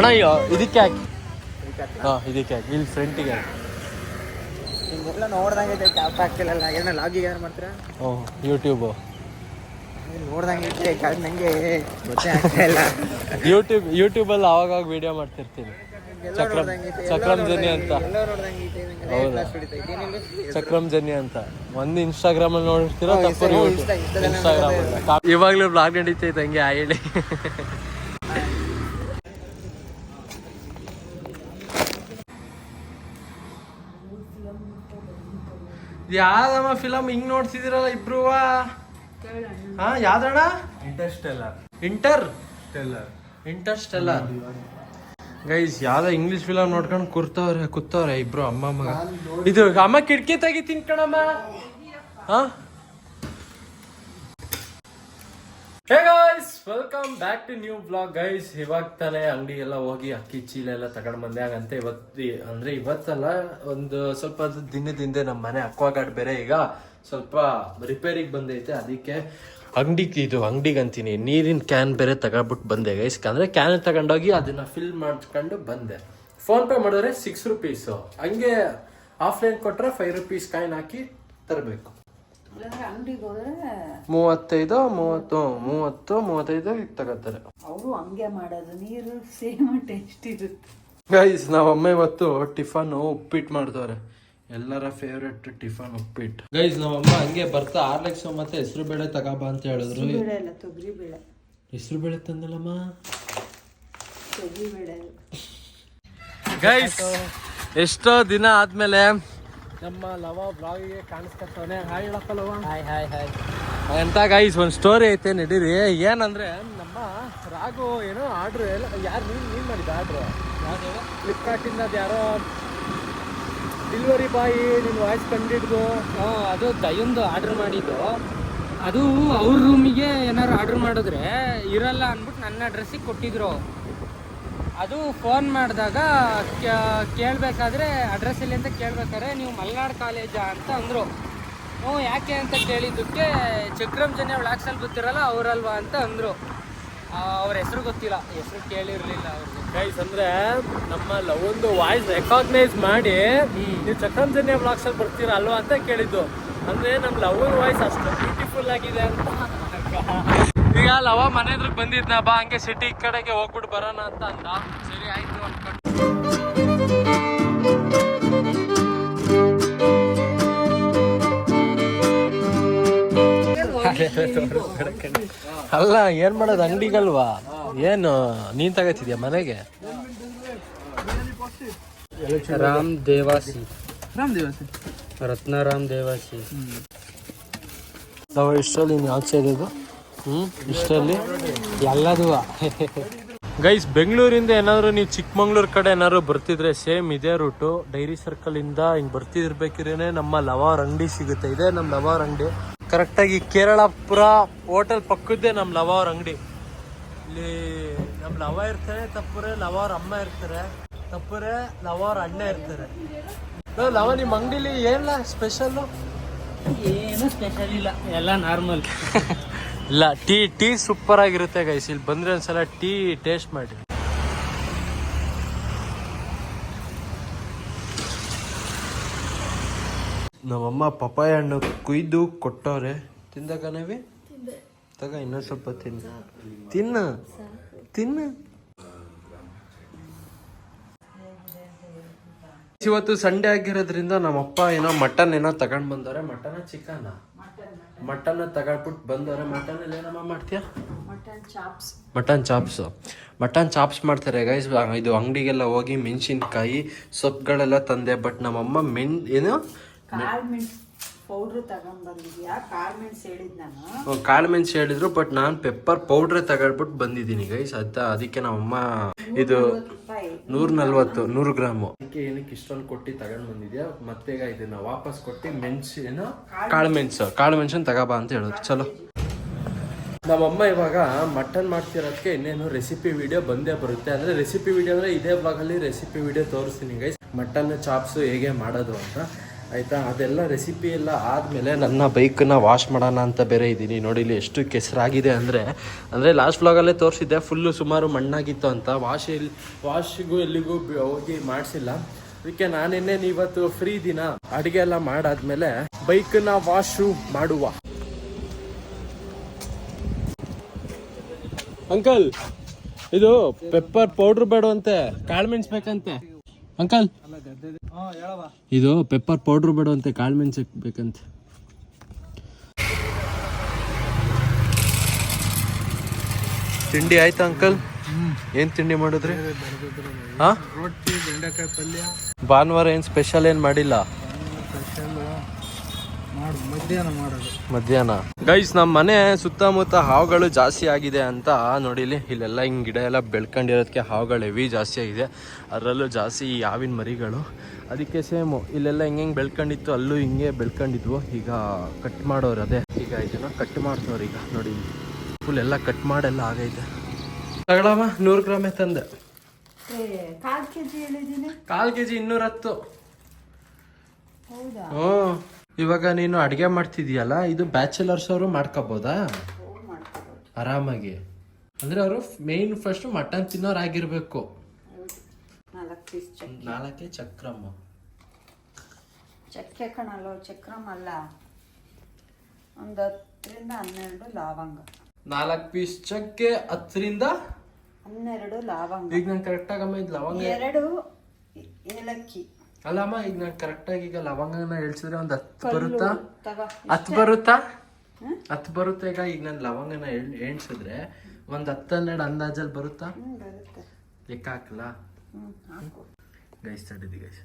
ಅಣ್ಣ ಅಯ್ಯೋ ಇದಕ್ಕೆ ಹಾಕಿ. ಹಾಂ ಇದಕ್ಕೆ ಹಾಕಿ. ಇಲ್ಲಿ ಫ್ರಂಟಿಗೆ ಹಾಕಿ. ಹಿಂಗೆಲ್ಲ ನೋಡ್ದಂಗೆ ಕ್ಯಾಪ್ ಹಾಕ್ತಿಲ್ಲ ಏನೋ ಲಾಗಿಗೆ ಏನು ಮಾಡ್ತೀರಾ? ಹ್ಞೂ ಯೂಟ್ಯೂಬು ನೋಡ್ದಂಗೆ ಐತೆ ಕಣ್ಣು ನಂಗೆ ಗೊತ್ತೇ ಆಗ್ತಾ ಇಲ್ಲ. ಯೂಟ್ಯೂಬ್ ಯೂಟ್ಯೂಬಲ್ಲಿ ಅವಾಗವಾಗ ವಿಡಿಯೋ ಮಾಡ್ತಿರ್ತೀನಿ. ಚಕ್ರಂ ಚಕ್ರಂ ಜನಿ ಅಂತ. ಹೌದಾ? ಚಕ್ರಂ ಜನಿ ಅಂತ. ಒಂದು ಇನ್ಸ್ಟಾಗ್ರಾಮಲ್ಲಿ ಅಲ್ಲಿ ಹ್ಞೂ, ತಪ್ಪು ಇನ್ಸ್ಟಾಗ್ರಾಮ್ ಇವಾಗಲೂ ಬ್ಲಾಗ್ ನಡೀತೈತೆ ಹಂಗೆ ಆ ಹೇಳಿ. ಯಾವ್ದಮ್ಮ ಫಿಲಮ್ ಹಿಂಗ್ ನೋಡ್ತಿದಿರಲ್ಲ ಇಬ್ರು ಹಾ ಯಾವ್ದಣ್ಣ Interstellar Interstellar Interstellar guys ಯಾವ್ದೋ ಇಂಗ್ಲಿಷ್ ಫಿಲಮ್ ನೋಡ್ಕೊಂಡು ಕುರ್ತವ್ರೆ ಕೂತವ್ರೆ ಇಬ್ರು ಅಮ್ಮ ಮಗ ಇದು ಅಮ್ಮ ಕಿಟಕಿ ತೆಗಿ ಕಣಮ್ಮ. ಹಾ? ಹೇಗ welcome back to new blog guys ಇವಾಗ ತಾನೇ ಅಂಗಡಿ ಎಲ್ಲ ಹೋಗಿ ಅಕ್ಕಿ, ಚೀಲ ಎಲ್ಲ ತಗೊಂಡ್ ಬಂದೆ. ಹಾಗಂತ ಇವತ್ತು ಅಂದ್ರೆ ಇವತ್ತಲ್ಲ ಒಂದು ಸ್ವಲ್ಪ ದಿನದಿಂದ ನಮ್ಮ ಮನೆ ಅಕ್ವಾಗಾರ್ಡ್ ಬೇರೆ ಈಗ ಸ್ವಲ್ಪ ರಿಪೇರಿಗೆ ಬಂದೈತೆ. ಅದಕ್ಕೆ ಅಂಗಡಿಗೆ ಇದು ಅಂಗಡಿಗೆ ಅಂತೀನಿ. ನೀರಿನ ಕ್ಯಾನ್ ಬೇರೆ ತಗೊಂಡ್ಬಿಟ್ಟು ಬಂದೆ ಗೈಸ್ ಅಂದ್ರೆ ಕ್ಯಾನ್ ತಗೊಂಡೋಗಿ ಅದನ್ನ ಫಿಲ್ ಮಾಡ್ಕೊಂಡು ಬಂದೆ. ಫೋನ್ ಪೇ ಮಾಡಿದ್ರೆ ಸಿಕ್ಸ್ ರುಪೀಸು ಹಂಗೆ ಆಫ್ಲೈನ್ ಕೊಟ್ಟರೆ ಫೈವ್ ರುಪೀಸ್ ಕಾಯಿನ್ ಹಾಕಿ ತರಬೇಕು. ಅಂಗಡಿಗೆ ಹೋದ್ರೆ ಮೂವತ್ತೈದು ಮೂವತ್ತು ಮೂವತ್ತು ಮೂವತ್ತೈದು ತಗೋತಾರೆ ಅವರು ಹಂಗೆ ಮಾಡೋದು ನೀರು ಸೇಮ್ ಟೇಸ್ಟ್ ಇರುತ್ತೆ. ಗೈಸ್ ನಾವಮ್ಮ ಇವತ್ತು ಟಿಫನ್ ಉಪ್ಪಿಟ್ಟು ಮಾಡ್ತವ್ರೆ ಎಲ್ಲರ ಫೇವ್ರೆಟ್ ಟಿಫನ್ ಉಪ್ಪಿಟ್ಟು ಗೈಸ್ ನಾವಮ್ಮ ಹಂಗೆ ಬರ್ತಾ ಆರ್ಲೆಕ್ಸ್ ಮತ್ತೆ ಹೆಸರು ಬೇಳೆ ತಗೋಬಾ ಅಂತ ಹೇಳಿದ್ರು. ತೊಗರಿ ಬೇಳೆ ಹೆಸರು ಬೇಳೆ ತಂದಲ್ಲಮ್ಮ? ತೊಗರಿ ಬೇಳೆ ಗೈಸ್ ಎಷ್ಟೋ ದಿನ ಆದ್ಮೇಲೆ ನಮ್ಮ ಲವ ಬ್ಲಾಗಿಗೆ ಕಾಣಿಸ್ಕೊತಾನೆ ಹಾಯ್ ಹೇಳಪ್ಪ ಲವ. ಹಾಯ್ ಹಾಯ್ ಹಾಯ್ ಎಂತ ಗೈಸ್ ಒಂದು ಸ್ಟೋರಿ ಐತೆ ನಡೀರಿ. ಏನಂದ್ರೆ ನಮ್ಮ ರಾಘು ಏನೋ ಆರ್ಡ್ರ್ ಎಲ್ಲ ಯಾರು ನೀನು ನೀನು ಮಾಡಿದ ಆರ್ಡ್ರು ಫ್ಲಿಪ್ಕಾರ್ಟಿಂದ ಅದು ಯಾರೋ ಡಿಲಿವರಿ ಬಾಯ್ ನಿನ್ನ ವಾಯ್ಸ್ ಕಂಡಿಡ್ದು ಅದು ದಯೊಂದು ಆರ್ಡರ್ ಮಾಡಿದ್ದು. ಅದು ಅವ್ರ ರೂಮಿಗೆ ಏನಾರು ಆರ್ಡರ್ ಮಾಡಿದ್ರೆ ಇರಲ್ಲ ಅಂದ್ಬಿಟ್ಟು ನನ್ನ ಅಡ್ರೆಸ್ಸಿಗೆ ಕೊಟ್ಟಿದ್ರು. ಅದು ಫೋನ್ ಮಾಡಿದಾಗ ಕೇಳಬೇಕಾದ್ರೆ ಅಡ್ರೆಸ್ ಇಲ್ಲಿ ಅಂತ ಕೇಳಬೇಕಾದ್ರೆ ನೀವು ಮಲೆನಾಡು ಕಾಲೇಜಾ ಅಂತ ಅಂದರು. ಹ್ಞೂ ಯಾಕೆ ಅಂತ ಕೇಳಿದ್ದಕ್ಕೆ ಚಕ್ರಂ ಜನ ವ್ಲಾಕ್ಸಲ್ಲಿ ಗೊತ್ತಿರಲ್ಲ ಅವರಲ್ವಾ ಅಂತ ಅಂದರು. ಅವ್ರ ಹೆಸರು ಗೊತ್ತಿಲ್ಲ. ಹೆಸರು ಕೇಳಿರಲಿಲ್ಲ ಅವ್ರಿಗೆ. ಗೈಸ್ ಅಂದ್ರೆ ನಮ್ಮ ಒಂದು ವಾಯ್ಸ್ ರೆಕಾಗ್ನೈಸ್ ಮಾಡಿ ನೀವು ಚಕ್ರಂ ಜನ್ಯ ಬರ್ತೀರ ಅಲ್ಲಿ ಬರ್ತೀರಾ ಅಲ್ವಾ ಅಂತ ಕೇಳಿದ್ದು. ಅಂದ್ರೆ ನಮ್ಮ ಲವನ್ ವಾಯ್ಸ್ ಅಷ್ಟು ಬ್ಯೂಟಿಫುಲ್ ಆಗಿದೆ ಅಂತ. ಈಗ ಲವ ಮನೆ ಹತ್ರ ಬಂದಿದ್ನ ಬಾ ಹಂಗೆ ಸಿಟಿ ಕಡೆಗೆ ಹೋಗ್ಬಿಟ್ಟು ಬರೋಣ ಅಂತ ಅಂದ. ಸರಿ ಆಯ್ತು ಅನ್ಕೊಂಡು ಅಲ್ಲ ಏನ್ ಮಾಡೋದು ಅಂಗಡಿಗಲ್ವಾ? ಏನು ನೀನ್ ತಗೋತಿದ್ಯಾ ಮನೆಗೆ? ರಾಮ್ ದೇವಾಸಿ. ರಾಮ್ ದೇವಾಸಿ. ರತ್ನಾರಾಮ್ ದೇವಾಸಿ. ನಾವು ಇಷ್ಟರಲ್ಲಿ ಆಚೆ ಯಾವ್ದು ಸೇರಿದ್ದು ಹ್ಞೂ ಇಷ್ಟರಲ್ಲಿ ಎಲ್ಲದೂ. ಗೈಸ್ ಬೆಂಗಳೂರಿಂದ ಏನಾದ್ರು ನೀವು ಚಿಕ್ಕಮಂಗ್ಳೂರ್ ಕಡೆ ಏನಾದ್ರು ಬರ್ತಿದ್ರೆ ಸೇಮ್ ಇದೇ ರೂಟು. ಡೈರಿ ಸರ್ಕಲ್ ಇಂದ ಹಿಂಗ್ ಬರ್ತಿರ್ಬೇಕಿರೇನೆ ನಮ್ಮ ಲವಾರ್ ಅಂಗಡಿ ಸಿಗುತ್ತೆ. ಇದೇ ನಮ್ಮ ಲವಾರ್ ಅಂಗಡಿ. ಕರೆಕ್ಟಾಗಿ ಕೇರಳಪುರ ಹೋಟೆಲ್ ಪಕ್ಕದ್ದೇ ನಮ್ಮ ಲವಾರ್ ಅಂಗಡಿ. ಇಲ್ಲಿ ನಮ್ಮ ಲವ ಇರ್ತಾರೆ ತಪ್ಪರೆ ಲವಾರ್ ಅಮ್ಮ ಇರ್ತಾರೆ ತಪ್ಪರೆ ಲವಾರ್ ಅಣ್ಣ ಇರ್ತಾರೆ. ಲವ ನಿಮ್ಮ ಅಂಗಡಿಲಿ ಏನಿಲ್ಲ ಸ್ಪೆಷಲ್ಲು ಏನು ಸ್ಪೆಷಲ್ ಇಲ್ಲ ಎಲ್ಲ ನಾರ್ಮಲ್ ಇಲ್ಲ ಟೀ ಟೀ ಸೂಪರ್ ಆಗಿರುತ್ತೆ ಗೈಸ್ ಇಲ್ಲಿ ಬಂದ್ರೆ ಒಂದ್ಸಲ ಟೀ ಟೇಸ್ಟ್ ಮಾಡಿ. ನಮ್ಮಮ್ಮ ಪಪ್ಪಾಯ ಹಣ್ಣು ಕುಯ್ದು ಕೊಟ್ಟವ್ರೆ. ತಿಂದಕನವಿ ತಗ ಇನ್ನೊಂದ್ ಸ್ವಲ್ಪ ತಿನ್ನ. ತಿನ್ನ? ತಿನ್ನ. ಇವತ್ತು ಸಂಡೇ ಆಗಿರೋದ್ರಿಂದ ನಮ್ಮಪ್ಪ ಏನೋ ಮಟನ್ ಏನೋ ತಗೊಂಡ್ ಬಂದವ್ರೆ. ಮಟನ್ ಚಿಕನ್ ಮಟನ್ ತಗೊಂಡ್ಬಿಟ್ಟು ಬಂದವ್ರೆ. ಮಟನ್ ಅಲ್ಲಿ ಏನಮ್ಮ ಮಾಡ್ತೀಯಾ? Mutton chops. Mutton chops. Mutton chops ಮಾಡ್ತಾರೆ ಗೈಸ್ ಇದು ಅಂಗಡಿಗೆಲ್ಲ ಹೋಗಿ ಮೆಣಸಿನ್ಕಾಯಿ ಸೊಪ್ಪುಗಳೆಲ್ಲ ತಂದೆ ಬಟ್ ನಮ್ಮಮ್ಮ ಮೆಣ್ ಏನು? ಪೌಡ್ರ್ ತಗೊಂಡ್ಬಂದಿದ್ಯಾ? ಕಾಳು ಮೆಣಸು ಹೇಳಿದ್ ನಾನು. ಕಾಳು ಮೆಣಸು ಹೇಳಿದ್ರು ಬಟ್ ನಾನು ಪೆಪ್ಪರ್ ಪೌಡ್ರ್ ತಗೊಂಡ್ಬಿಟ್ಟು ಬಂದಿದ್ದೀನಿ ಗೈಸ್ ಅದ ಅದಕ್ಕೆ ನಮ್ಮಮ್ಮ ಇದು ನೂರ ನಲ್ವತ್ತು ನೂರು ಗ್ರಾಮು. ಅದಕ್ಕೆ ಏನಕ್ಕೆ ಇಷ್ಟೊಂದು ಕೊಟ್ಟು ತಗೊಂಡ್ ಬಂದಿದ್ಯಾ ಮತ್ತೆ ಈಗ ಇದನ್ನ ವಾಪಸ್ ಕೊಟ್ಟು ಮೆಣಸು ಏನು? ಕಾಳು ಮೆಣಸು ಕಾಳು ಮೆಣಸನ್ ತಗೋಬಾ ಅಂತ ಹೇಳಿದ್ರು ಚಲೋ. ನಮ್ಮಮ್ಮ ಇವಾಗ ಮಟನ್ ಮಾಡ್ತಿರೋದಕ್ಕೆ ಇನ್ನೇನು ರೆಸಿಪಿ ವಿಡಿಯೋ ಬಂದೇ ಬರುತ್ತೆ. ಅಂದ್ರೆ ರೆಸಿಪಿ ವಿಡಿಯೋ ಅಂದ್ರೆ ಇದೇ ಭಾಗಲ್ಲಿ ರೆಸಿಪಿ ವಿಡಿಯೋ ತೋರಿಸ್ತೀನಿ ಗೈಸ್ ಮಟನ್ ಚಾಪ್ಸ್ ಹೇಗೆ ಮಾಡೋದು ಅಂತ. ಆಯಿತಾ? ಅದೆಲ್ಲ ರೆಸಿಪಿ ಎಲ್ಲ ಆದಮೇಲೆ ನನ್ನ ಬೈಕನ್ನ ವಾಶ್ ಮಾಡೋಣ ಅಂತ ಬೇರೆ ಇದ್ದೀನಿ. ನೋಡಿ ಇಲ್ಲಿ ಎಷ್ಟು ಕೆಸರಾಗಿದೆ ಅಂದರೆ ಅಂದರೆ ಲಾಸ್ಟ್ ವ್ಲಾಗಲ್ಲೇ ತೋರಿಸಿದ್ದೆ ಫುಲ್ಲು ಸುಮಾರು ಮಣ್ಣಾಗಿತ್ತು ಅಂತ. ವಾಶ್ ಎಲ್ಲಿ ವಾಶಿಗೂ ಎಲ್ಲಿಗೂ ಹೋಗಿ ಮಾಡಿಸಿಲ್ಲ. ಅದಕ್ಕೆ ನಾನೇನೆ ಇವತ್ತು ಫ್ರೀ ದಿನ. ಅಡುಗೆ ಎಲ್ಲ ಮಾಡಾದ್ಮೇಲೆ ಬೈಕನ್ನ ವಾಶು ಮಾಡುವ. ಅಂಕಲ್, ಇದು ಪೆಪ್ಪರ್ ಪೌಡ್ರ್ ಬೇಡವಂತೆ. ಕಾಳು ಮೆಣಸು ಬೇಕಂತೆ ಅಂಕಲ್? ಇದು ಪೆಪ್ಪರ್ ಪೌಡ್ರ್ ಬೇಡವಂತೆ ಕಾಳು ಮೆಣಸು ಬೇಕಂತೆ. ತಿಂಡಿ ಆಯ್ತಾ ಅಂಕಲ್? ಏನ್ ತಿಂಡಿ ಮಾಡಿದ್ರಿ? ಹಾ? ರೊಟ್ಟಿ ಬೆಂಡೆಕಾಯಿ ಪಲ್ಯ. ಭಾನುವಾರ ಏನ್ ಸ್ಪೆಷಲ್ ಏನ್ ಮಾಡಿಲ್ಲ? ಮಧ್ಯಾಹ್ನ ಮಾಡೋದು. ಮಧ್ಯಾಹ್ನ. ಗೈಸ್ ನಮ್ಮ ಮನೆ ಸುತ್ತಮುತ್ತ ಹಾವುಗಳು ಜಾಸ್ತಿ ಆಗಿದೆ ಅಂತ ನೋಡಿಲಿ ಇಲ್ಲೆಲ್ಲ ಹಿಂಗ್ ಗಿಡ ಎಲ್ಲ ಬೆಳ್ಕೊಂಡಿರೋದಕ್ಕೆ ಹಾವುಗಳು ಹೆವಿ ಜಾಸ್ತಿ ಆಗಿದೆ. ಅದರಲ್ಲೂ ಜಾಸ್ತಿ ಈ ಹಾವಿನ ಮರಿಗಳು. ಅದಕ್ಕೆ ಸೇಮು ಇಲ್ಲೆಲ್ಲ ಹಿಂಗೆ ಹಿಂಗೆ ಬೆಳ್ಕೊಂಡಿತ್ತು ಅಲ್ಲೂ ಹಿಂಗೆ ಬೆಳ್ಕೊಂಡಿದ್ವು. ಈಗ ಕಟ್ ಮಾಡೋರು ಅದೇ. ಈಗ ಇದನ್ನ ಕಟ್ ಮಾಡ್ತವ್ರು ಈಗ ನೋಡಿ. ಫುಲ್ ಎಲ್ಲ ಕಟ್ ಮಾಡೆಲ್ಲ ಆಗೈತೆ. ತಗಳಮ್ಮ ನೂರು ಗ್ರಾಮೇ ತಂದೆ ಕಾಲು ಕೆ ಜಿ ಹೇಳಿದ್ದೀನಿ ಕಾಲು ಕೆ ಜಿ ಇನ್ನೂರ ಹತ್ತು ಹೌದಾ? ಹ್ಞೂ ಇವಾಗ ನೀನು ಅಡುಗೆ ಮಾಡ್ತಿದ್ಯಲ್ಲ ಇದು ಬ್ಯಾಚುಲರ್ಸ್ ಅವರು ಮಾಡ್ಕೋಬೋದಾ? ಆರಾಮಾಗಿ. ಅಂದ್ರೆ ಅವರು ಮೇನ್ ಫಸ್ಟ್ ಮಟನ್ ತಿನ್ನೋರು ಆಗಿರ್ಬೇಕು ನಾಲ್ಕು ಚಕ್ರಮ್ಮ. ಚಕ್ಕೆ ಚಕ್ರಮ್ ಅಲ್ಲ. ಒಂದು ಹತ್ತರಿಂದ ಹನ್ನೆರಡು ಲವಂಗ. ನಾಲ್ಕು ಪೀಸ್ ಚಕ್ಕೆ ಹತ್ತರಿಂದ ಹನ್ನೆರಡು ಲವಂಗ. ಈಗ ನಾನು ಕರೆಕ್ಟಾಗಮ್ಮ ಇದು ಲವಂಗ ಎರಡು ಏಲಕ್ಕಿ. ಅಲ್ಲಮ್ಮ ಈಗ ನಾನು ಕರೆಕ್ಟಾಗಿ ಈಗ ಲವಂಗನ ಎಳ್ಸಿದ್ರೆ ಒಂದು ಹತ್ತು ಬರುತ್ತಾ? ಹತ್ತು ಬರುತ್ತಾ? ಹತ್ತು ಬರುತ್ತೆ? ಈಗ ಈಗ ನಾನು ಲವಂಗನ ಎಣ್ ಎಣ್ಸಿದ್ರೆ ಒಂದು ಹತ್ತು ಹನ್ನೆರಡು ಅಂದಾಜಲ್ಲಿ ಬರುತ್ತಾ? ಲೆಕ್ಕ ಹಾಕಲ್ಲ ಗೈಸ್ ತಡಿದಿ ಗೈಸ್.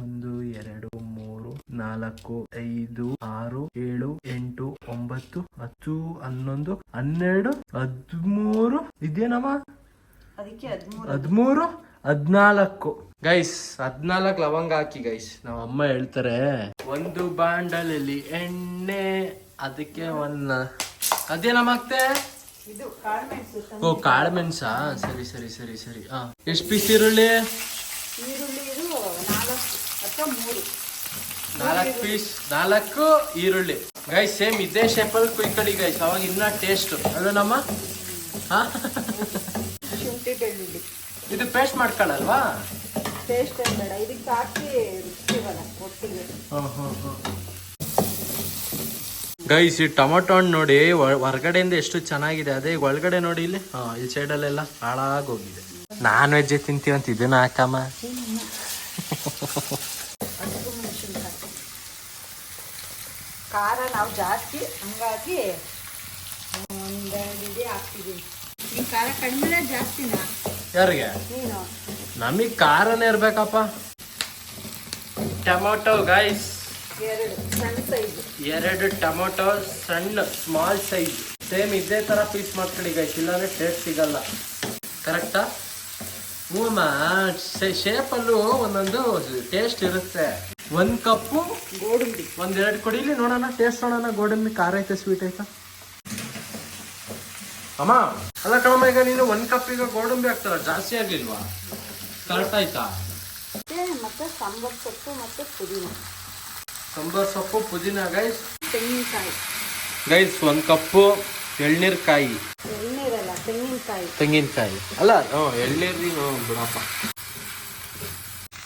ಒಂದು ಎರಡು ಮೂರು ನಾಲ್ಕು ಐದು ಆರು ಏಳು ಎಂಟು ಒಂಬತ್ತು ಹತ್ತು ಹನ್ನೊಂದು ಹನ್ನೆರಡು ಹದಿಮೂರು. ಇದೇನಮ್ಮ? ಹದಿಮೂರು? ಹದ್ನಾಲ್ಕು. ಗೈಸ್ ಹದ್ನಾಲ್ಕು ಲವಂಗ ಹಾಕಿ ಗೈಸ್ ನಮ್ಮ ಅಮ್ಮ ಹೇಳ್ತಾರೆ. ಒಂದು ಬಾಂಡಲಲ್ಲಿ ಎಣ್ಣೆ ಅದಕ್ಕೆ ಒಂದ್ ಅದೇನಮ್ಮ ಕಾಳುಮೆಣಸು ಓ ಕಾಳು ಮೆಣಸಾ? ಸರಿ ಸರಿ ಸರಿ ಸರಿ. ಹಾ ಎಷ್ಟು ಪೀಸ್ ಈರುಳ್ಳಿ? ನಾಲ್ಕು ಅಥವಾ ಮೂರು. ನಾಲ್ಕು ಪೀಸ್ ನಾಲ್ಕು ಈರುಳ್ಳಿ. ಗೈಸ್ ಸೇಮ್ ಇದೇ ಶೇಪಲ್ಲಿ ಕುಯ್ಕೊಳ್ಳಿ ಗೈಸ್ ಅವಾಗ ಇನ್ನ ಟೇಸ್ಟ್ ಅದು ನಮ್ಮ? ಹಾ? ಇದು ಪೇಸ್ಟ್ ಮಾಡ್ಕೊಳ್ಳಲ್ವಾ? ಟೇಸ್ಟ್ ಬೇಡ ಇದಕ್ಕೆ ಹಾಕಿ ರುಚಿವಲ್ಲ ಒಟ್ಟಿಗೆ. ಗೈಸ್ ಈ ಟೊಮೊಟೊ ಹಣ್ಣು ನೋಡಿ ಹೊರ್ಗಡೆಯಿಂದ ಎಷ್ಟು ಚೆನ್ನಾಗಿದೆ. ಅದೇ ಈಗ ಒಳಗಡೆ ನೋಡಿ ಇಲ್ಲಿ. ಹಾ ಈ ಸೈಡಲ್ಲೆಲ್ಲ ಹಾಳಾಗೋಗಿದೆ ನಾನ್ ವೆಜ್ ತಿಂತೀವಂತ ಇದನ್ನ ಹಾಕಮ್ಮ. ಖಾರ ನಾವು ಜಾಸ್ತಿ ಹಂಗಾಗಿ ಒಂದೆರಡು ಹಾಕ್ತಿದ್ದೀವಿ ಈ ಖಾರ ಕಡಿಮೆ ಜಾಸ್ತಿನಾ? ಯಾರಿಗೆ? ನಮಗ್ ಖಾರನೇ ಇರ್ಬೇಕಪ್ಪ. ಟೊಮೊಟೊ ಗೈಸ್ ಎರಡು ಟೊಮೊಟೊ, ಸಣ್ಣ ಸ್ಮಾಲ್ ಸೈಜ್ ಸೇಮ್ ಇದೇ ತರ ಪೀಸ್ ಮಾಡ್ಕೊಳ್ಳಿ ಗೈಸ್ ಇಲ್ಲಾಂದ್ರೆ ಟೇಸ್ಟ್ ಸಿಗಲ್ಲ. ಕರೆಕ್ಟಾ ಹ್ಞೂಮ್ಮ ಶೇಪಲ್ಲೂ ಒಂದೊಂದು ಟೇಸ್ಟ್ ಇರುತ್ತೆ. ಒಂದ್ ಕಪ್ಪು ಗೋಡಂಬಿ ಒಂದೆರಡು ಕೊಡಿಲಿ ನೋಡೋಣ ಟೇಸ್ಟ್ ನೋಡೋಣ. ಗೋಡಂಬಿ ಖಾರ ಐತೆ ಸ್ವೀಟ್ ಐತಾ? ಅಮ್ಮ ಅಲ್ಲ ಕಣಮ್ಮ ಈಗ ನೀನು ಒಂದ್ ಕಪ್ ಈಗ ಗೋಡಂಬಿ ಹಾಕ್ತಾರ? ಜಾಸ್ತಿ ಆಗಿಲ್ವಾ ಕರೆಕ್ಟ್ ಆಯ್ತಾ? ಮತ್ತೆ ಮತ್ತೆ ಸಾಂಬಾರ್ ಸೊಪ್ಪು ಮತ್ತೆ ಪುದೀನ. ಸಾಂಬಾರ್ ಸೊಪ್ಪು ಪುದೀನ ಗೈಸ್ ತೆಂಗಿನಕಾಯಿ. ಗೈಸ್ ಒಂದ್ ಕಪ್ಪು ಎಳ್ನೀರ್ ಕಾಯಿ ಎಳ್ನೀರಲ್ಲ ತೆಂಗಿನಕಾಯಿ. ತೆಂಗಿನಕಾಯಿ. ಅಲ್ಲ ಎಳ್ನೀರ್ ಬಿಡಪ್ಪ.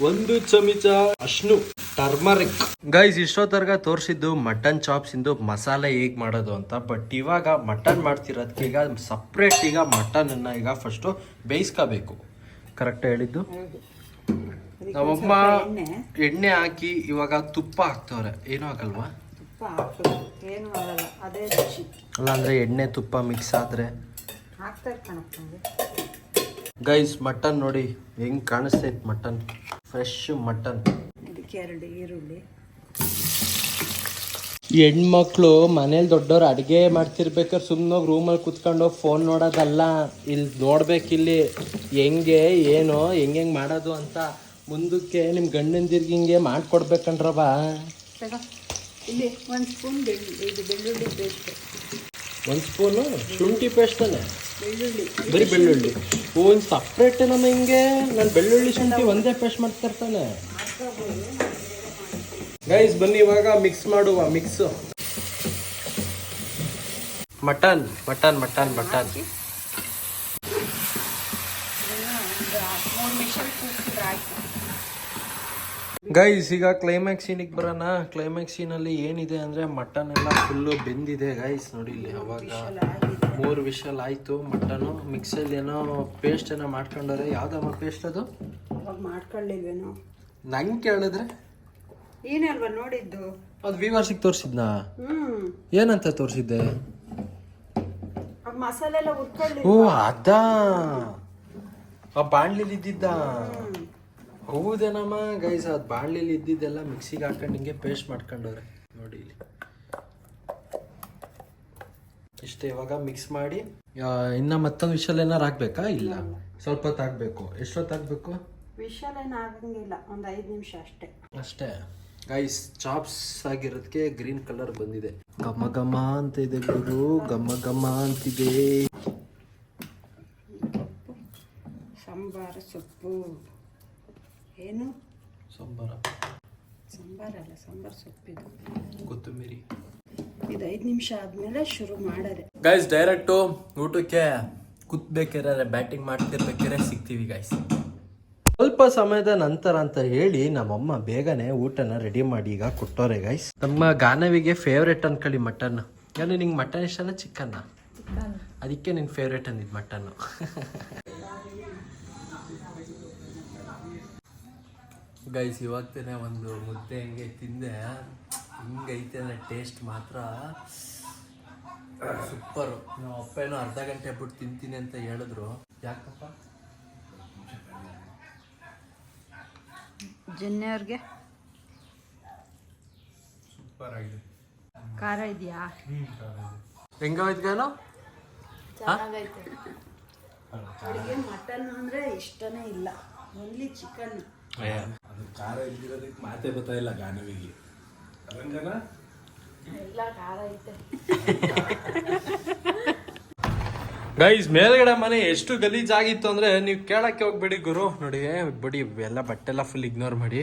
ಒಂದು ಚಮಚ ಅಶ್ನು. ಟರ್ಮರಿಕ್ ಗೈಸ್ ಇಷ್ಟೊತ್ತರ್ಗ ತೋರಿಸಿದ್ದು ಮಟನ್ ಚಾಪ್ಸ್ ಇಂದು ಮಸಾಲೆ ಹೇಗೆ ಮಾಡೋದು ಅಂತ ಬಟ್ ಇವಾಗ ಮಟನ್ ಮಾಡ್ತಿರೋದಕ್ಕೆ ಈಗ ಸಪ್ರೇಟ್ ಈಗ ಮಟನ್ ಅನ್ನ ಈಗ ಫಸ್ಟು ಬೇಯಿಸ್ಕೋಬೇಕು. ಕರೆಕ್ಟ್ ಹೇಳಿದ್ದು? ನಮ್ಮಮ್ಮ ಎಣ್ಣೆ. ಹಾಕಿ ಇವಾಗ ತುಪ್ಪ ಹಾಕ್ತವ್ರೆ. ಏನೂ ಆಗಲ್ವಾ? ತುಪ್ಪ ಹಾಕೋದು ಏನು ಆಗಲ್ಲ. ಅದೇ ರುಚಿ. ಅಲ್ಲ ಅಂದ್ರೆ ಎಣ್ಣೆ ತುಪ್ಪ ಮಿಕ್ಸ್ ಆದ್ರೆ. ಗೈಸ್ ಮಟನ್ ನೋಡಿ ಹೆಂಗ್ ಕಾಣಿಸ್ತೈತೆ ಮಟನ್ ಫ್ರೆಶ್ ಮಟನ್ ಇದಕ್ಕೆ ಎರಡು ಈರುಳ್ಳಿ. ಹೆಣ್ಮಕ್ಳು ಮನೇಲಿ ದೊಡ್ಡವ್ರು ಅಡುಗೆ ಮಾಡ್ತಿರ್ಬೇಕಾದ್ರೆ ಸುಮ್ಮನೆ ರೂಮಲ್ಲಿ ಕುತ್ಕೊಂಡು ಫೋನ್ ನೋಡೋದಲ್ಲ. ಇಲ್ಲಿ ನೋಡ್ಬೇಕಿಲ್ಲಿ ಹೆಂಗೆ ಏನು ಹೆಂಗೆ ಮಾಡೋದು ಅಂತ ಮುಂದಕ್ಕೆ ನಿಮ್ಮ ಗಂಡಂದಿರ್ಗೆ ಹಿಂಗೆ ಮಾಡಿಕೊಡ್ಬೇಕಂಡ್ರವ ಇಲ್ಲಿ ಒಂದು ಸ್ಪೂನ್ ಬೆಳ್ಳುಳ್ಳಿ ಇದು ಬೆಳ್ಳುಳ್ಳಿ ಪೇಸ್ಟ್ ಒಂದು ಸ್ಪೂನು? ಶುಂಠಿ ಪೇಸ್ಟ್ ತಾನೆ ಬೆಳ್ಳುಳ್ಳಿ. ಬರೀ ಬೆಳ್ಳುಳ್ಳಿ. ಒಂದು ಸಪ್ರೇಟ್ ನಮ್ಮ ಹಿಂಗೆ ನಾನು ಬೆಳ್ಳುಳ್ಳಿ ಶುಂಠಿ ಒಂದೇ ಪೇಸ್ಟ್ ಮಾಡ್ತಿರ್ತಾನೆ ಗೈಸ್ ಬನ್ನಿ ಇವಾಗ ಮಿಕ್ಸ್ ಮಾಡುವ mix mutton mutton mutton mutton guys ಈಗ ಕ್ಲೈಮ್ಯಾಕ್ಸ್ ಸೀನಿಗೆ ಬರೋಣ. ಕ್ಲೈಮ್ಯಾಕ್ಸ್ ಸೀನಲ್ಲಿ ಏನಿದೆ ಅಂದರೆ ಮಟನ್ ಎಲ್ಲ ಫುಲ್ಲು ಬೆಂದಿದೆ ಗೈಸ್ ನೋಡಿ ಇಲ್ಲಿ ಅವಾಗ ಮೂರು ವಿಷಲ್ ಆಯಿತು ಮಟನು ಮಿಕ್ಸಲ್ಲಿ ಏನೋ ಪೇಸ್ಟ್ ಏನೋ ಮಾಡ್ಕೊಂಡವ್ರೆ. ಯಾವ್ದಮ್ಮ ಪೇಸ್ಟ್ ಅದು? ಮಾಡ್ಕೊಳ್ಳಿಲ್ವೇನೋ? ನಂಗೆ ಕೇಳಿದ್ರೆ ಏನೇ ಅಲ್ವಾ ನೋಡಿದ್ದು? ಅದು ವಿವರ್ಸಿಗೆ ತೋರಿಸಿದ್ನಾ? ಹ್ಮ್. ಏನಂತ ತೋರಿಸಿದ್ದೆ? ಮಸಾಲೆ ಎಲ್ಲ ಹುರ್ಕೊಳ್ಳಿ ಓ ಅದಾ? ಆ ಬಾಣ್ಲಿಲಿ ಇದ್ದಿದ್ದ? ಹೌದೇನಮ್ಮ ಗೈಸ್ ಅದು ಬಾಣ್ಲಿಲಿ ಇದ್ದಿದ್ದೆಲ್ಲ ಮಿಕ್ಸಿಗೆ ಹಾಕೊಂಡು ಹಿಂಗೆ ಪೇಸ್ಟ್ ಮಾಡ್ಕೊಂಡವ್ರೆ. ನೋಡಿ ಇಲ್ಲಿ. ಇಷ್ಟೇ ಇವಾಗ ಮಿಕ್ಸ್ ಮಾಡಿ ಇನ್ನ ಮತ್ತೊಂದು ವಿಷಲ್ ಏನಾರು ಹಾಕ್ಬೇಕಾ? ಇಲ್ಲ. ಸ್ವಲ್ಪ ಹೊತ್ತು ಹಾಕ್ಬೇಕು. ಎಷ್ಟೊತ್ತು ಹಾಕ್ಬೇಕು? ವಿಷಲ್ ಏನು ಆಗಂಗಿಲ್ಲ ಒಂದು ಐದು ನಿಮಿಷ ಅಷ್ಟೇ. ಅಷ್ಟೇ? ಗೈಸ್ ಚಾಪ್ಸ್ ಆಗಿರೋದಕ್ಕೆ ಗ್ರೀನ್ ಕಲರ್ ಬಂದಿದೆ. ಘಮ ಘಮ ಅಂತ ಇದೆ ಗುರು ಘಮ ಘಮ ಅಂತಿದೆ. ಸಾಂಬಾರ ಸೊಪ್ಪು. ಏನು? ಸಾಂಬಾರ. ಅಲ್ಲ ಸಾಂಬಾರ್ ಸೊಪ್ಪಿದು ಕೊತ್ತಂಬರಿ. ಇದು ಐದು ನಿಮಿಷ ಆದ್ಮೇಲೆ ಶುರು ಮಾಡದೆ. ಗೈಸ್ ಡೈರೆಕ್ಟು ಊಟಕ್ಕೆ ಕೂತ್ಬೇಕಾದ್ರೆ ಬ್ಯಾಟಿಂಗ್ ಮಾಡ್ತಿರ್ಬೇಕಾದ್ರೆ ಸಿಗ್ತೀವಿ ಗೈಸ್ ಸ್ವಲ್ಪ ಸಮಯದ ನಂತರ ಅಂತ ಹೇಳಿ ನಮ್ಮಮ್ಮ ಬೇಗನೆ ಊಟನ ರೆಡಿ ಮಾಡಿ ಈಗ ಕೊಟ್ಟೋರೆ ಗೈಸ್ ನಮ್ಮ ಗಾನವಿಗೆ ಫೇವ್ರೆಟ್ ಅನ್ಕೊಳ್ಳಿ ಮಟನ್. ಯಾಕಂದ್ರೆ ನಿಂಗೆ ಮಟನ್ ಇಷ್ಟನ ಚಿಕನ್ನ ಅದಕ್ಕೆ ನಿನ್ ಫೇವ್ರೆಟ್ ಅಂದಿದ್ ಮಟನ್. ಗೈಸ್ ಇವತ್ತೇನೆ ಒಂದು ಮುದ್ದೆ ಹಿಂಗೆ ತಿಂದೆ. ಹಿಂಗೈತೆ ಅಂದ್ರೆ ಟೇಸ್ಟ್ ಮಾತ್ರ. ಸೂಪರು ನಮ್ಮ ಅಪ್ಪ ಏನೋ ಅರ್ಧ ಗಂಟೆ ಬಿಟ್ಟು ತಿಂತೀನಿ ಅಂತ ಹೇಳಿದ್ರು. ಯಾಕಪ್ಪ? ಜನ್ಯವ್ರಿಗೆ ಸೂಪರ್ ಆಗಿದೆ. ಖಾರ ಇದೆಯಾ? ಹೆಂಗಾಯ್ತು ಅವಳಿಗೆ ಮಟನ್ ಅಂದ್ರೆ ಇಷ್ಟನೇ ಇಲ್ಲ. ಓನ್ಲಿ ಚಿಕನ್ ಮಾತೇ ಗೊತ್ತಾಯಿಲ್ಲ ಗಾನವಿಗೆ. ರಂಗನ ಎಲ್ಲ ಖಾರ ಐತೆ. ಗೈಸ್ ಮೇಲ್ಗಡೆ ಮನೆ ಎಷ್ಟು ಗಲೀಜಾಗಿತ್ತು ಅಂದ್ರೆ ನೀವು ಕೇಳಕ್ಕೆ ಹೋಗ್ಬೇಡಿ ಗುರು. ನೋಡಿ ಬಿಡಿ, ಎಲ್ಲ ಬಟ್ಟೆ ಎಲ್ಲ ಫುಲ್ ಇಗ್ನೋರ್ ಮಾಡಿ.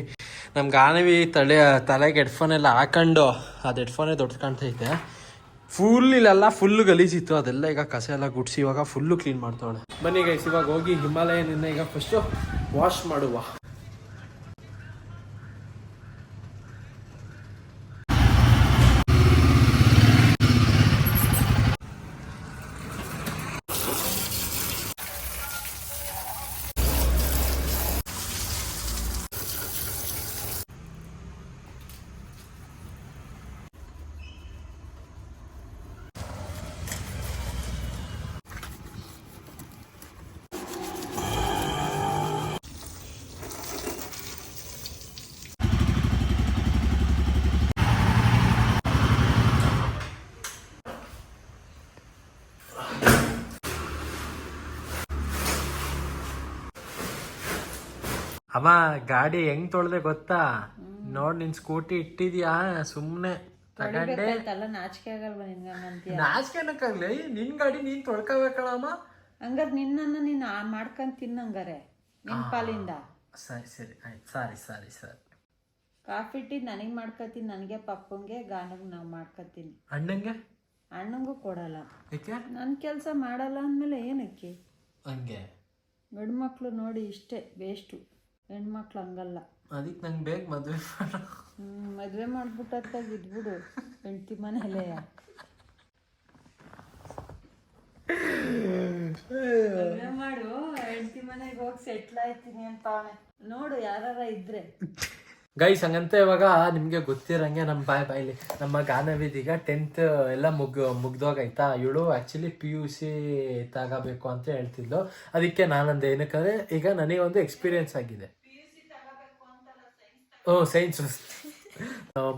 ನಮ್ಗೆ ಗಾನವಿ ತಲೆ, ತಲೆಗೆ ಹೆಡ್ಫೋನ್ ಎಲ್ಲ ಹಾಕೊಂಡು, ಅದು ಹೆಡ್ಫೋನೇ ದೊಡ್ಡ ಕಾಣ್ತೈತೆ. ಫುಲ್ ಇಲ್ಲೆಲ್ಲ ಫುಲ್ ಗಲೀಜಿತ್ತು. ಅದೆಲ್ಲ ಈಗ ಕಸ ಎಲ್ಲ ಗುಡ್ಸಿ, ಇವಾಗ ಫುಲ್ಲು ಕ್ಲೀನ್ ಮಾಡ್ತಾವಳೆ ಬನ್ನಿ ಗೈಸ್ ಇವಾಗ ಹೋಗಿ ಹಿಮಾಲಯನಿಂದ ಈಗ ಫಸ್ಟು ವಾಶ್ ಮಾಡುವ. ಅಮ್ಮ ಗಾಡಿ ಹೆಂಗ್ ತೊಳ್ದೆ ಗೊತ್ತಾ? ನೋಡ್ ನಿನ್ ಸ್ಕೂಟಿ ಇಟ್ಟಿದ್ಯಾ? ಸುಮ್ನೆ ತಗೊಂಡೆ. ನಾಚಿಕೆ ಆಗಲ್ವ ನಿನ್ಗೆ ಹಂಗಂತೀಯ? ನಾಚಿಕೆನಕ್ಕಾಗ್ಲಿ ನಿನ್ ಗಾಡಿ ನೀನ್ ತೊಳ್ಕೊಬೇಕಳಮ್ಮ. ಹಂಗಾರೆ ನಿನ್ನನ್ನು ನೀನು ಆ ಮಾಡ್ಕೊಂಡು ತಿನ್ನಂಗಾರೆ ನಿನ್ ಪಾಲಿಂದ? ಸರಿ ಸರಿ ಆಯ್ತು. ಸಾರಿ ಸಾರಿ ಸರಿ. ಕಾಫಿ ಟೀ ನನಗೆ ಮಾಡ್ಕೊತೀನಿ ನನಗೆ ಪಪ್ಪಂಗೆ ಗಾನಗ್ ನಾವು ಮಾಡ್ಕೊತೀನಿ. ಅಣ್ಣಂಗೆ? ಅಣ್ಣಂಗೂ ಕೊಡಲ್ಲ. ನನ್ನ ಕೆಲಸ ಮಾಡಲ್ಲ ಅಂದಮೇಲೆ ಏನಕ್ಕೆ? ಹಂಗೆ. ಗಂಡ್ಮಕ್ಳು ನೋಡಿ ಇಷ್ಟೇ ವೇಸ್ಟು ಹೆಣ್ಮಕ್ಳು ಹಂಗಲ್ಲ. ಅದಕ್ಕೆ ನಂಗೆ ಬೇಗ ಮದುವೆ ಮಾಡು. ಹ್ಮ್, ಮದುವೆ ಮಾಡ್ಬಿಟ್ಟಾಗ ಇದ್ಬಿಡು ಹೆಂಡ್ತಿ ಮನೇಲೆ ಮದುವೆ ಮಾಡು ಹೆಂಡ್ತಿ ಮನೆಗೆ ಹೋಗಿ ಸೆಟ್ಲ್ ಆಯ್ತೀನಿ ಅಂತ ಅವನೆ. ನೋಡು ಯಾರಾರ ಇದ್ರೆ. ಗೈಸ್ ಹಂಗಂತ ಇವಾಗ ನಿಮಗೆ ಗೊತ್ತಿರಂಗೆ ನಮ್ಮ ಬಾಯ್ ಬಾಯ್ಲಿ, ನಮ್ಮ ಗಾನವಿದೀಗ ಟೆಂತ್ ಎಲ್ಲ ಮುಗ್ ಮುಗ್ದೋಗೈತಾ? ಇವಳು ಆ್ಯಕ್ಚುಲಿ ಪಿ ಯು ಸಿ ತಗೋಬೇಕು ಅಂತ ಹೇಳ್ತಿದ್ಲು. ಅದಕ್ಕೆ ನಾನಂದೆ, ಏನಕ್ಕಂದ್ರೆ ಈಗ ನನಗೆ ಒಂದು ಎಕ್ಸ್ಪೀರಿಯನ್ಸ್ ಆಗಿದೆ. ಓ ಸೈನ್ಸ್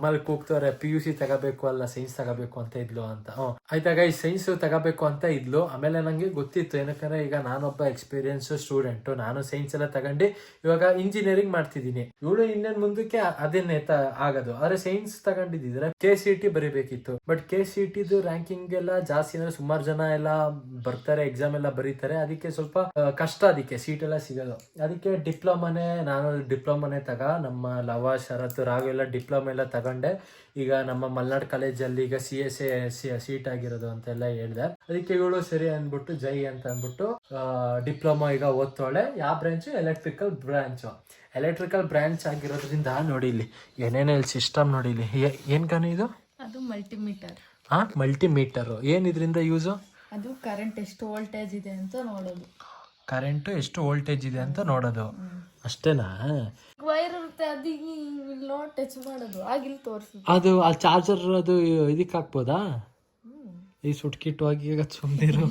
ಮಲ್ಲಿ ಕೂಗ್ತವ್ರೆ ಪಿ ಯು ಸಿ ತಗೋಬೇಕು ಅಲ್ಲ ಸೈನ್ಸ್ ತಗೋಬೇಕು ಅಂತ ಇದ್ಲು ಅಂತ. ಹ್ಞೂ ಆಯ್ತಾಗ ಈ ಸೈನ್ಸ್ ತಗೋಬೇಕು ಅಂತ ಇದ್ಲು. ಆಮೇಲೆ ನನಗೆ ಗೊತ್ತಿತ್ತು. ಏನಕ್ಕಂದ್ರೆ, ಈಗ ನಾನೊಬ್ಬ ಎಕ್ಸ್ಪೀರಿಯನ್ಸ್ ಸ್ಟೂಡೆಂಟು ನಾನು ಸೈನ್ಸ್ ಎಲ್ಲ ತಗೊಂಡು ಇವಾಗ ಇಂಜಿನಿಯರಿಂಗ್ ಮಾಡ್ತಿದ್ದೀನಿ. ಇವಳು ಇನ್ನೇನು ಮುಂದಕ್ಕೆ ಅದನ್ನೇ ಆಗೋದು. ಆದ್ರೆ ಸೈನ್ಸ್ ತಗೊಂಡಿದ್ದಿದ್ರೆ ಕೆ ಸಿ ಟಿ ಬರೀಬೇಕಿತ್ತು. ಬಟ್ ಕೆ ಸಿ ಟಿದು ರ್ಯಾಂಕಿಂಗ್ ಎಲ್ಲ ಜಾಸ್ತಿ ಅಂದ್ರೆ ಸುಮಾರು ಜನ ಎಲ್ಲ ಬರ್ತಾರೆ ಎಕ್ಸಾಮ್ ಎಲ್ಲ ಬರೀತಾರೆ. ಅದಕ್ಕೆ ಸ್ವಲ್ಪ ಕಷ್ಟ ಅದಕ್ಕೆ. ಸೀಟ್ ಎಲ್ಲ ಸಿಗೋದು. ಅದಕ್ಕೆ ಡಿಪ್ಲೊಮಾನೇ, ನಾನು ಡಿಪ್ಲೊಮಾನೇ ತಗ. ನಮ್ಮ ಲವ, ಶರತ್, ರಾಘು ಎಲ್ಲ ಡಿಪ್ಲೊಮಾ ಎಲ್ಲ ತಗೊಂಡೆ. ಈಗ ನಮ್ಮ ಮಲ್ನಾಡ್ ಕಾಲೇಜಲ್ಲಿ ಈಗ ಸಿ ಎಸ್ ಎ ಸೀಟ್ ಆಗಿರೋದು ಅಂತೆಲ್ಲ ಹೇಳ್ದೆ. ಅದಕ್ಕೆ ಇವಳು ಸರಿ ಅಂದ್ಬಿಟ್ಟು ಜೈ ಅಂತ ಅಂದ್ಬಿಟ್ಟು ಡಿಪ್ಲೊಮಾ ಈಗ ಓದ್ತಾಳೆ. ಯಾವ branch electrical branch electrical branch ಆಗಿರೋದ್ರಿಂದ ನೋಡಿ ಇಲ್ಲಿ ಏನೇನು ಇಲ್ಲಿ ಸಿಸ್ಟಮ್ ನೋಡಿ ಇಲ್ಲಿ. ಏನು ಕಾನ ಇದು? ಅದು ಮಲ್ಟಿಮೀಟರ್ ಹಾ ಮಲ್ಟಿಮೀಟರು ಏನ್ ಇದರಿಂದ ಯೂಸು ಅದು ಕರೆಂಟ್ ಎಷ್ಟು ವೋಲ್ಟೇಜ್ ಇದೆ ಅಂತ ನೋಡೋದು. ಕರೆಂಟು ಎಷ್ಟು ವೋಲ್ಟೇಜ್ ಇದೆ ಅಂತ ನೋಡೋದು. ಅಷ್ಟೇನಾ? ವೈರ್ ಇರುತ್ತೆ ಅದು ಇಲ್ಲಿ ಟಚ್ ಮಾಡೋದು. ಆಗಿಲ್ಲಿ ತೋರಿಸಿ ಅದು ಆ ಚಾರ್ಜರ್ ಅದು ಇದಕ್ಕೆ ಹಾಕ್ಬೋದಾ? ಈ ಸುಟ್ಕಿಟ್ಟು ಹೋಗಿ ಈಗ ಸುಮ್ಮನಿರು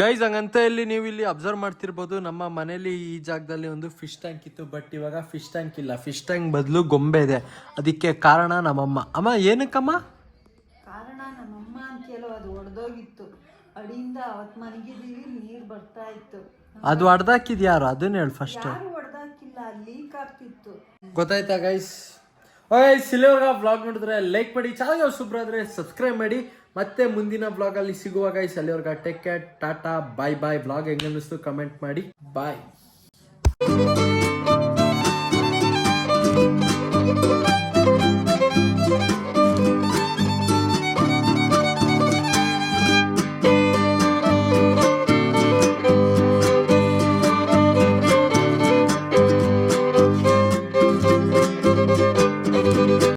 ಗೈಸ್ ಹಂಗಂತ ಇಲ್ಲಿ ನೀವು ಇಲ್ಲಿ ಅಬ್ಸರ್ವ್ ಮಾಡ್ತಿರ್ಬೋದು ನಮ್ಮ ಮನೇಲಿ ಈ ಜಾಗದಲ್ಲಿ ಒಂದು ಫಿಶ್ ಟ್ಯಾಂಕ್ ಇತ್ತು ಬಟ್ ಇವಾಗ ಫಿಶ್ ಟ್ಯಾಂಕ್ ಇಲ್ಲ. ಫಿಶ್ ಟ್ಯಾಂಕ್ ಬದಲು ಗೊಂಬೆ ಇದೆ. ಅದಕ್ಕೆ ಕಾರಣ ನಮ್ಮಮ್ಮ. ಅಮ್ಮ ಏನಕ್ಕಮ್ಮ? ಕಾರಣ ನಮ್ಮಮ್ಮ ಅಂತ ಹೇಳೋ ಅದು ಒಡೆದೋಗಿತ್ತು. ಅಡಿಯಿಂದ ಅವತ್ತು ಮನಗಿದ್ದೀವಿ ನೀರು ಬರ್ತಾ ಇತ್ತು. ಅದು ಅಡ್ದಾಕಿದ್ ಯಾರು ಅದನ್ನ ಹೇಳ ಫಸ್ಟ್ ಯಾರು ಹೊಡೆದಾಕಿಲ್ಲ ಲೀಕ್ ಆಗ್ತಿತ್ತು. ಗೊತ್ತಾಯ್ತಾ ಗೈಸ್ ಓಯ್ ಸಿಲೋಗ ಬ್ಲಾಗ್ ನೋಡಿದ್ರೆ ಲೈಕ್ ಮಾಡಿ ಚಾನಲ್ಗೆ ಸೂಪರ್ ಆದರೆ ಸಬ್ಸ್ಕ್ರೈಬ್ ಮಾಡಿ. ಮತ್ತೆ ಮುಂದಿನ ಬ್ಲಾಗ್ ಅಲ್ಲಿ ಸಿಗುವಾಗ ಈ ಸಲಿಯವ್ರಿಗೆ take care tata bye bye blog ಹೆಂಗೆ ಅನ್ನಿಸ್ತು ಕಮೆಂಟ್ ಮಾಡಿ. ಬಾಯ್